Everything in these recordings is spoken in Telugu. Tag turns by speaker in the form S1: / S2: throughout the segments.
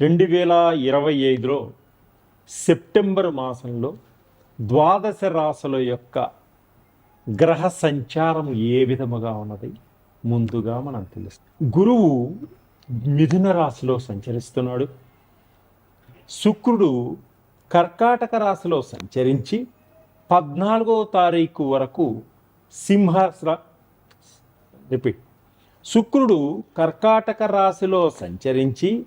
S1: రెండు వేల ఇరవై ఐదులో సెప్టెంబర్ మాసంలో ద్వాదశ రాశుల యొక్క గ్రహ సంచారం ఏ విధముగా ఉన్నది? ముందుగా మనం తెలుస్తుంది గురువు మిథున రాశిలో సంచరిస్తున్నాడు. శుక్రుడు కర్కాటక రాశిలో సంచరించి పద్నాలుగో తారీఖు వరకు సింహ రిపీట్ శుక్రుడు కర్కాటక రాశిలో సంచరించి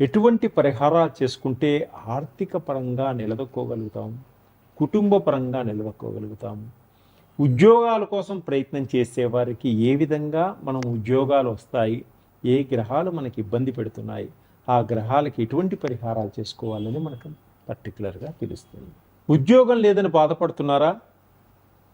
S1: ఎటువంటి పరిహారాలు చేసుకుంటే ఆర్థిక పరంగా నిలదొక్కోగలుగుతాం కుటుంబ పరంగా నిలదొక్కోగలుగుతాం. ఉద్యోగాల కోసం ప్రయత్నం చేసేవారికి ఏ విధంగా మనం ఉద్యోగాలు వస్తాయి ఏ గ్రహాలు మనకి ఇబ్బంది పెడుతున్నాయి ఆ గ్రహాలకి ఎటువంటి పరిహారాలు చేసుకోవాలని మనకు పర్టికులర్గా తెలుస్తుంది. ఉద్యోగం లేదని బాధపడుతున్నారా?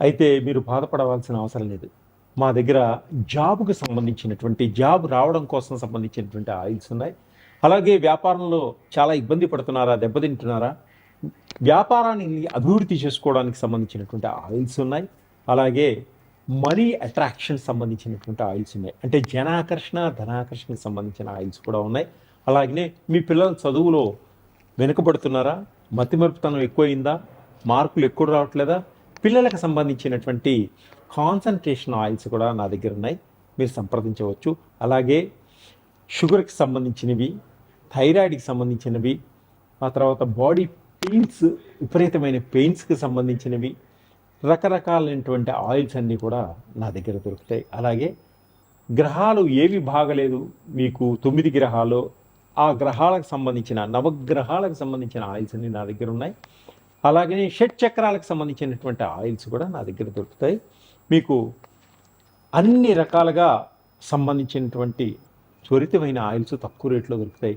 S1: అయితే మీరు బాధపడవలసిన అవసరం లేదు. మా దగ్గర జాబ్కు సంబంధించినటువంటి జాబ్ రావడం కోసం సంబంధించినటువంటి ఆయిల్స్ ఉన్నాయి. అలాగే వ్యాపారంలో చాలా ఇబ్బంది పడుతున్నారా దెబ్బతింటున్నారా? వ్యాపారాన్ని అభివృద్ధి చేసుకోవడానికి సంబంధించినటువంటి ఆయిల్స్ ఉన్నాయి. అలాగే మనీ అట్రాక్షన్ సంబంధించినటువంటి ఆయిల్స్ ఉన్నాయి. అంటే జనాకర్షణ ధనాకర్షణకి సంబంధించిన ఆయిల్స్ కూడా ఉన్నాయి. అలాగే మీ పిల్లల చదువులో వెనుకబడుతున్నారా? మతిమరుపుతనం ఎక్కువైందా? మార్కులు ఎక్కువ రావట్లేదా? పిల్లలకు సంబంధించినటువంటి కాన్సన్ట్రేషన్ ఆయిల్స్ కూడా నా దగ్గర ఉన్నాయి. మీరు సంప్రదించవచ్చు. అలాగే షుగర్కి సంబంధించినవి థైరాయిడ్కి సంబంధించినవి ఆ తర్వాత బాడీ పెయిన్స్ విపరీతమైన పెయిన్స్కి సంబంధించినవి రకరకాలైనటువంటి ఆయిల్స్ అన్నీ కూడా నా దగ్గర దొరుకుతాయి. అలాగే గ్రహాలు ఏవి బాగలేదు మీకు తొమ్మిది గ్రహాలు ఆ గ్రహాలకు సంబంధించిన నవగ్రహాలకు సంబంధించిన ఆయిల్స్ అన్నీ నా దగ్గర ఉన్నాయి. అలాగే షట్ చక్రాలకు సంబంధించినటువంటి ఆయిల్స్ కూడా నా దగ్గర దొరుకుతాయి. మీకు అన్ని రకాలుగా సంబంధించినటువంటి త్వరితమైన ఆయిల్స్ తక్కువ రేట్లో దొరుకుతాయి.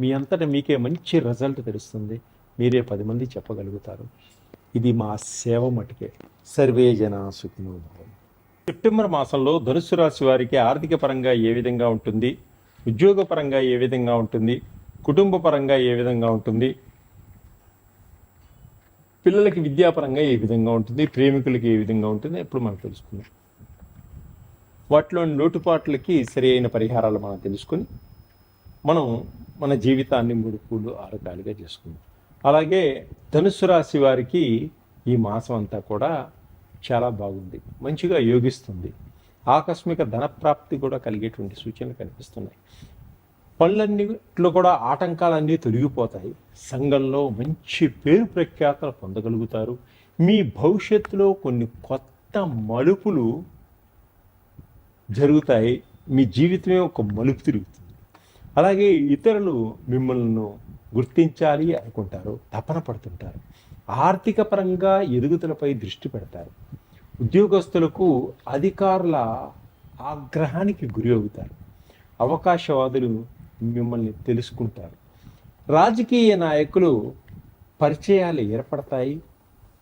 S1: మీ అంతటా మీకే మంచి రిజల్ట్ తెలుస్తుంది. మీరే పది మంది చెప్పగలుగుతారు. ఇది మా సేవ మటుకే. సర్వే జన సెప్టెంబర్ మాసంలో ధనుసు రాశి వారికి ఆర్థిక పరంగా ఏ విధంగా ఉంటుంది? ఉద్యోగ పరంగా ఏ విధంగా ఉంటుంది? కుటుంబ పరంగా ఏ విధంగా ఉంటుంది? పిల్లలకి విద్యాపరంగా ఏ విధంగా ఉంటుంది? ప్రేమికులకి ఏ విధంగా ఉంటుంది? ఇప్పుడు మనం తెలుసుకుందాం. వాటిలోని లోటుపాట్లకి సరి అయిన పరిహారాలు మనం తెలుసుకుని మనం మన జీవితాన్ని మూడు పూలు ఆరకాలుగా చేసుకుందాం. అలాగే ధనుసు రాశి వారికి ఈ మాసం అంతా కూడా చాలా బాగుంది. మంచిగా యోగిస్తుంది. ఆకస్మిక ధనప్రాప్తి కూడా కలిగేటువంటి సూచనలు కనిపిస్తున్నాయి. పనులన్నిట్లో కూడా ఆటంకాలన్నీ తొలగిపోతాయి. సంఘంలో మంచి పేరు ప్రఖ్యాతలు పొందగలుగుతారు. మీ భవిష్యత్తులో కొన్ని కొత్త మలుపులు జరుగుతాయి. మీ జీవితమే ఒక మలుపు తిరుగుతుంది. అలాగే ఇతరులు మిమ్మల్ని గుర్తించాలి అనుకుంటారు తపన పడుతుంటారు ఆర్థిక పరంగా ఎదుగుదలపై దృష్టి పెడతారు. ఉద్యోగస్తులకు అధికారుల ఆగ్రహానికి గురి అవుతారు. అవకాశవాదులు మిమ్మల్ని తెలుసుకుంటారు. రాజకీయ నాయకులు పరిచయాలు ఏర్పడతాయి.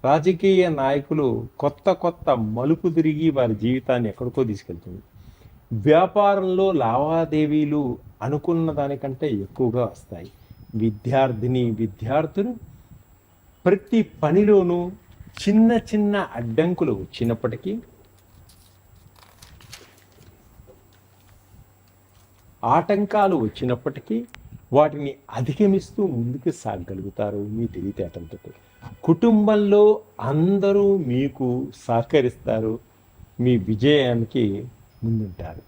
S1: రాజకీయ నాయకులు కొత్త కొత్త మలుపు తిరిగి వారి జీవితాన్ని ఎక్కడికో తీసుకెళ్తుంది. వ్యాపారంలో లావాదేవీలు అనుకున్న దానికంటే ఎక్కువగా వస్తాయి. విద్యార్థిని విద్యార్థులు ప్రతి పనిలోనూ చిన్న చిన్న అడ్డంకులు వచ్చినప్పటికీ ఆటంకాలు వచ్చినప్పటికీ వాటిని అధిగమిస్తూ ముందుకు సాగగలుగుతారు మీ తెలివితేటలతో కుటుంబంలో అందరూ మీకు సహకరిస్తారు. మీ విజయానికి ముందుంటారు.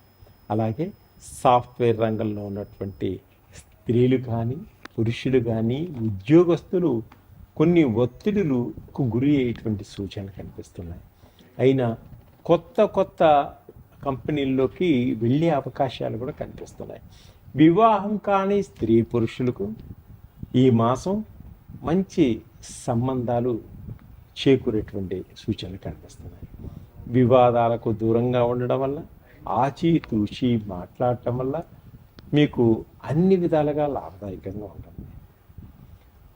S1: అలాగే సాఫ్ట్వేర్ రంగంలో ఉన్నటువంటి స్త్రీలు కానీ పురుషులు కానీ ఉద్యోగస్తులు కొన్ని ఒత్తిడులకు గురి అయ్యేటువంటి సూచనలు కనిపిస్తున్నాయి. అయినా కొత్త కొత్త కంపెనీల్లోకి వెళ్ళే అవకాశాలు కూడా కనిపిస్తున్నాయి. వివాహం కాని స్త్రీ పురుషులకు ఈ మాసం మంచి సంబంధాలు చేకూరేటువంటి సూచనలు కనిపిస్తున్నాయి. వివాదాలకు దూరంగా ఉండడం వల్ల ఆచితూచి మాట్లాడటం వల్ల మీకు అన్ని విధాలుగా లాభదాయకంగా ఉంటుంది.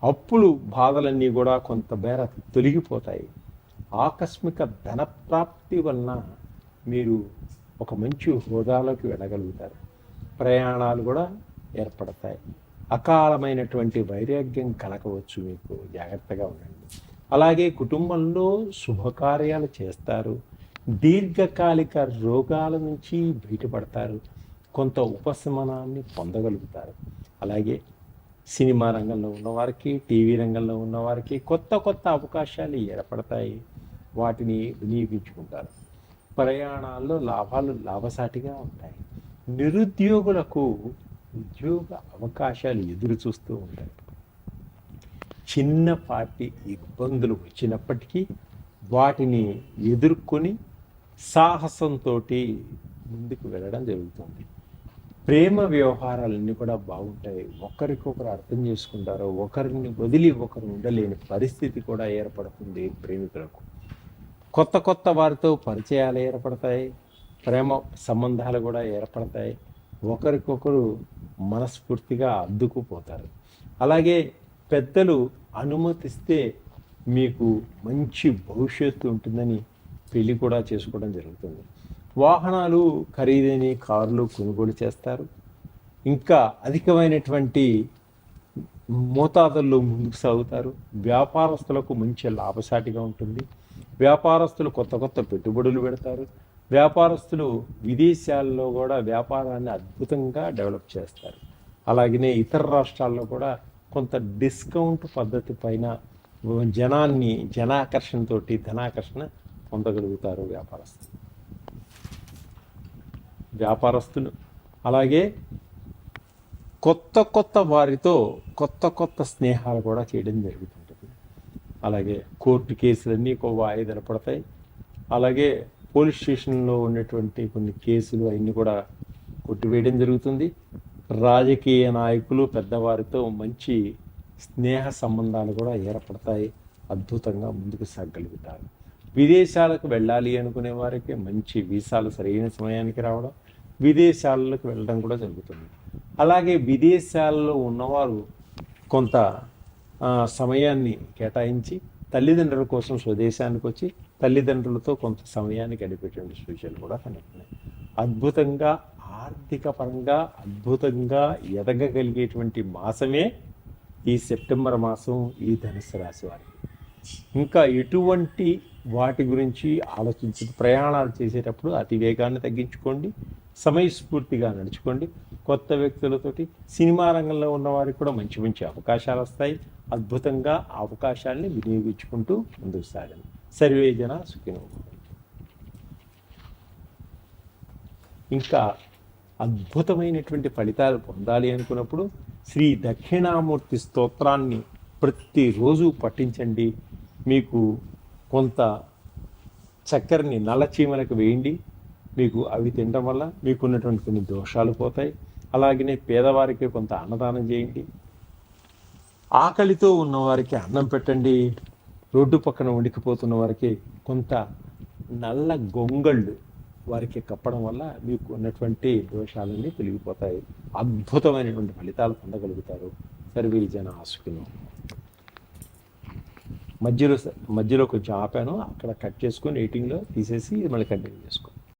S1: అప్పులు బాధలన్నీ కూడా కొంత మేర తొలగిపోతాయి. ఆకస్మిక ధనప్రాప్తి వలన మీరు ఒక మంచి హోదాలోకి వెళ్ళగలుగుతారు. ప్రయాణాలు కూడా ఏర్పడతాయి. అకాలమైనటువంటి వైరాగ్యం కలగవచ్చు మీకు. జాగ్రత్తగా ఉండండి. అలాగే కుటుంబంలో శుభకార్యాలు చేస్తారు. దీర్ఘకాలిక రోగాల నుంచి బయటపడతారు. కొంత ఉపశమనాన్ని పొందగలుగుతారు. అలాగే సినిమా రంగంలో ఉన్నవారికి టీవీ రంగంలో ఉన్నవారికి కొత్త కొత్త అవకాశాలు ఏర్పడతాయి. వాటిని వినియోగించుకుంటారు. ప్రయాణాల్లో లాభాలు లాభసాటిగా ఉంటాయి. నిరుద్యోగులకు ఉద్యోగ అవకాశాలు ఎదురు చూస్తూ ఉంటాయి చిన్నపాటి ఇబ్బందులు వచ్చినప్పటికీ వాటిని ఎదుర్కొని సాహసంతో ముందుకు వెళ్ళడం జరుగుతుంది. ప్రేమ వ్యవహారాలన్నీ కూడా బాగుంటాయి. ఒకరికొకరు అర్థం చేసుకుంటారు. ఒకరిని వదిలి ఒకరు ఉండలేని పరిస్థితి కూడా ఏర్పడుతుంది ప్రేమికులకు. కొత్త కొత్త వారితో పరిచయాలు ఏర్పడతాయి. ప్రేమ సంబంధాలు కూడా ఏర్పడతాయి. ఒకరికొకరు మనస్ఫూర్తిగా అద్దుకుపోతారు. అలాగే పెద్దలు అనుమతిస్తే మీకు మంచి భవిష్యత్తు ఉంటుందని పెళ్ళి కూడా చేసుకోవడం జరుగుతుంది. వాహనాలు ఖరీదైన కార్లు కొనుగోలు చేస్తారు. ఇంకా అధికమైనటువంటి మోతాదుల్లో ముందుకు సాగుతారు. వ్యాపారస్తులకు మంచి లాభసాటిగా ఉంటుంది. వ్యాపారస్తులు కొత్త కొత్త పెట్టుబడులు పెడతారు. వ్యాపారస్తులు విదేశాల్లో కూడా వ్యాపారాన్ని అద్భుతంగా డెవలప్ చేస్తారు. అలాగనే ఇతర రాష్ట్రాల్లో కూడా కొంత డిస్కౌంట్ పద్ధతి పైన జనాన్ని జనాకర్షణతోటి ధనాకర్షణ పొందగలుగుతారు వ్యాపారస్తులు. వ్యాపారస్తులు. అలాగే కొత్త కొత్త వారితో కొత్త కొత్త స్నేహాలు కూడా చేయడం జరుగుతుంటుంది. అలాగే కోర్టు కేసులన్నీ ఒక వాయిదాలు పడతాయి. అలాగే పోలీస్ స్టేషన్లో ఉన్నటువంటి కొన్ని కేసులు అవన్నీ కూడా కొట్టివేయడం జరుగుతుంది. రాజకీయ నాయకులు పెద్దవారితో మంచి స్నేహ సంబంధాలు కూడా ఏర్పడతాయి. అద్భుతంగా ముందుకు సాగలుగుతారు. విదేశాలకు వెళ్ళాలి అనుకునే వారికి మంచి వీసాలు సరైన సమయానికి రావడం విదేశాలకు వెళ్ళడం కూడా జరుగుతుంది. అలాగే విదేశాల్లో ఉన్నవారు కొంత సమయాన్ని కేటాయించి తల్లిదండ్రుల కోసం స్వదేశానికి వచ్చి తల్లిదండ్రులతో కొంత సమయాన్ని గడిపేటువంటి సూచనలు కూడా కనిపిస్తున్నాయి అద్భుతంగా ఆర్థిక పరంగా అద్భుతంగా ఎదగగలిగేటువంటి మాసమే ఈ సెప్టెంబర్ మాసం ఈ ధనుసు రాశి వారికి. ఇంకా ఎటువంటి వాటి గురించి ఆలోచించదు ప్రయాణాలు చేసేటప్పుడు అతి వేగాన్ని తగ్గించుకోండి సమయస్ఫూర్తిగా నడుచుకోండి. కొత్త వ్యక్తులతోటి సినిమా రంగంలో ఉన్న వారికి కూడా మంచి మంచి అవకాశాలు వస్తాయి. అద్భుతంగా ఆ అవకాశాన్ని వినియోగించుకుంటూ ముందుకు సాగండి. సర్వేజన సుఖినో ఇంకా అద్భుతమైనటువంటి ఫలితాలు పొందాలి అనుకున్నప్పుడు శ్రీ దక్షిణామూర్తి స్తోత్రాన్ని ప్రతిరోజు పఠించండి. మీకు కొంత చక్కెరని నల్ల చీమలకు వేయండి. మీకు అవి తినడం వల్ల మీకున్నటువంటి కొన్ని దోషాలు పోతాయి. అలాగనే పేదవారికి కొంత అన్నదానం చేయండి. ఆకలితో ఉన్నవారికి అన్నం పెట్టండి. రోడ్డు పక్కన వణికిపోతున్న వారికి కొంత నల్ల గొంగళ్ళు వారికి కప్పడం వల్ల మీకు ఉన్నటువంటి దోషాలన్నీ తొలగిపోతాయి. అద్భుతమైనటువంటి ఫలితాలు పొందగలుగుతారు. సర్వే జన ఆసుకును మధ్యలో మధ్యలో కొంచెం ఆపాను. అక్కడ కట్ చేసుకొని ఎయిటింగ్లో తీసేసి మళ్ళీ కంటిన్యూ చేసుకోండి